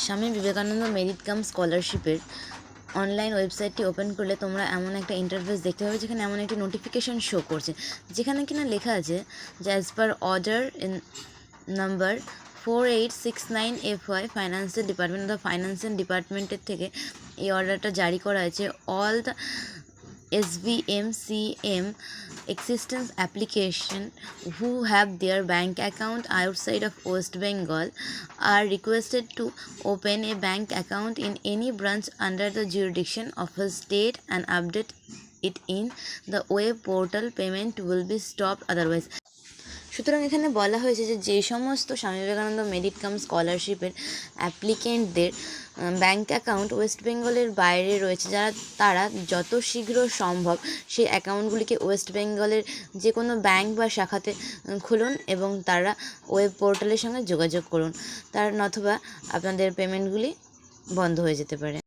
Swami Vivekananda merit cum স্কলারশিপের online ওয়েবসাইটটি open করলে তোমরা এমন একটা ইন্টারফেস দেখতে পাবে যেখানে এমন একটি নোটিফিকেশন শো করছে। যেখানে কিনা লেখা আছে যে as per order in number four eight six nine F Y financial department অর্থাৎ ফাইন্যান্সিয়াল ডিপার্টমেন্টের থেকে এই অর্ডারটা জারি করা হয়েছে। All the S B M C M existence application who have their bank account outside of West Bengal are requested to open a bank account in any branch under the jurisdiction of a state and update it in the web portal. Payment will be stopped otherwise সুতরাং এখানে বলা হয়েছে যে যে সমস্ত Swami Vivekananda merit cum স্কলারশিপের অ্যাপ্লিকেন্টদের bank account West বেঙ্গলের বাইরে রয়েছে, যারা, তারা যত শীঘ্র সম্ভব সেই অ্যাকাউন্টগুলিকে ওয়েস্ট বেঙ্গলের যে কোনো ব্যাংক বা শাখাতে খুলুন এবং তারা ওয়েব পোর্টালের সঙ্গে যোগাযোগ করুন। তার নথবা আপনাদের পেমেন্টগুলি বন্ধ হয়ে যেতে পারে।